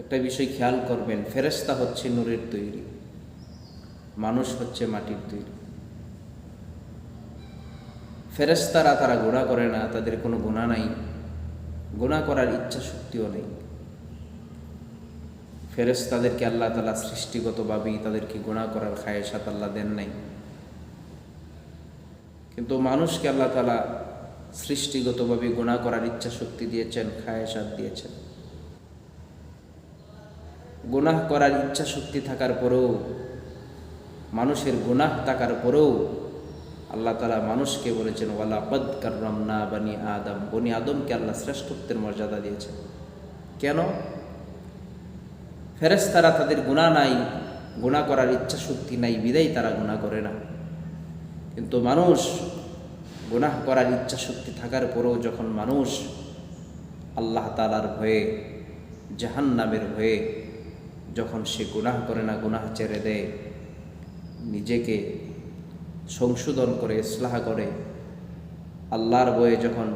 একটা বিষয় খেয়াল করবেন ফেরেস্তা হচ্ছে নূরের তৈরি, মানুষ হচ্ছে মাটির তৈরি। ফেরেস্তারা তারা গুণা করে না, তাদের কোনো গুণা নাই গুণা করার ইচ্ছা শক্তিও নেই। ফেরেস্তাদেরকে আল্লাহ তালা সৃষ্টিগতভাবেই তাদেরকে গুণা করার খায়েসাত আল্লাহ দেন নাই। কিন্তু মানুষকে আল্লাহ তালা সৃষ্টিগতভাবে গুণা করার ইচ্ছা শক্তি দিয়েছেন খায়েসাত দিয়েছেন। গুনাহ করার ইচ্ছা শক্তি থাকার পরেও, মানুষের গুনাহ থাকার পরেও আল্লাহ তালা মানুষকে বলেছেন ওয়ালা পদ কার্রাম না বানি আদম। বনি আদমকে আল্লাহ শ্রেষ্ঠত্বের মর্যাদা দিয়েছেন। কেন? ফেরেস্তারা তাদের গুণা নাই গুণা করার ইচ্ছা শক্তি নাই, বিদায় তারা গুণা করে না। কিন্তু মানুষ গুনাহ করার ইচ্ছা শক্তি থাকার পরেও যখন মানুষ আল্লাহ তালার ভয়ে, জাহান্নামের ভয়ে যখন সে গুনাহ করে না, গুনাহ ছেড়ে দেয়, নিজেকে সংশোধন করে, ইসলাহ করে, আল্লাহর বয়ে যখন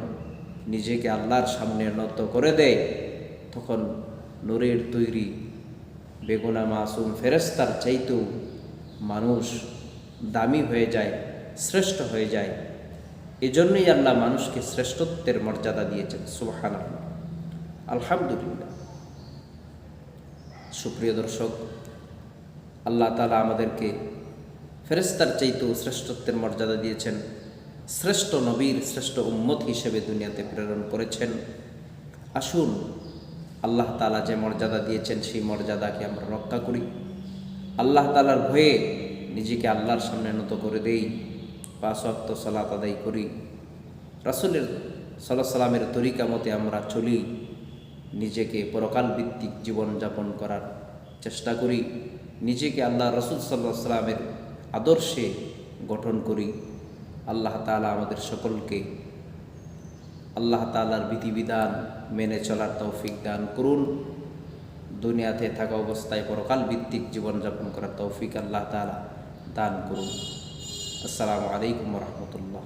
নিজেকে আল্লাহর সামনে নত করে দেয়, তখন নূরের তৈরি বেগুনা মাসুম ফেরেস্তার চাইতেও মানুষ দামি হয়ে যায়, শ্রেষ্ঠ হয়ে যায়। এজন্যই আল্লাহ মানুষকে শ্রেষ্ঠত্বের মর্যাদা দিয়েছেন সুবাহান আলহামদুলিল্লাহ। সুপ্রিয় দর্শক, আল্লাহ তালা আমাদেরকে ফেরেস্তার চাইতেও শ্রেষ্ঠত্বের মর্যাদা দিয়েছেন। শ্রেষ্ঠ নবীর শ্রেষ্ঠ উম্মত হিসেবে দুনিয়াতে প্রেরণ করেছেন। আসুন, আল্লাহ তালা যে মর্যাদা দিয়েছেন, সেই মর্যাদাকে আমরা রক্ষা করি। আল্লাহ তালার ভয়ে নিজেকে আল্লাহর সামনে নত করে দেই, পাঁচ অক্ত সালাত আদায় করি। রাসুলের সাল্লাহ সাল্লামের তরিকা মতে আমরা চলি নিজেকে পরকাল ভিত্তিক জীবনযাপন করার চেষ্টা করি। নিজেকে আল্লাহ রসুল সাল্লাহ সাল্লামের আদর্শে গঠন করি। আল্লাহ তালা আমাদের সকলকে আল্লাহ তালার বিধিবিধান মেনে চলার তৌফিক দান করুন। দুনিয়াতে থাকা অবস্থায় পরকাল ভিত্তিক জীবনযাপন করার তৌফিক আল্লাহ তালা দান করুন। আসসালামু আলাইকুম রহমতুল্লাহ।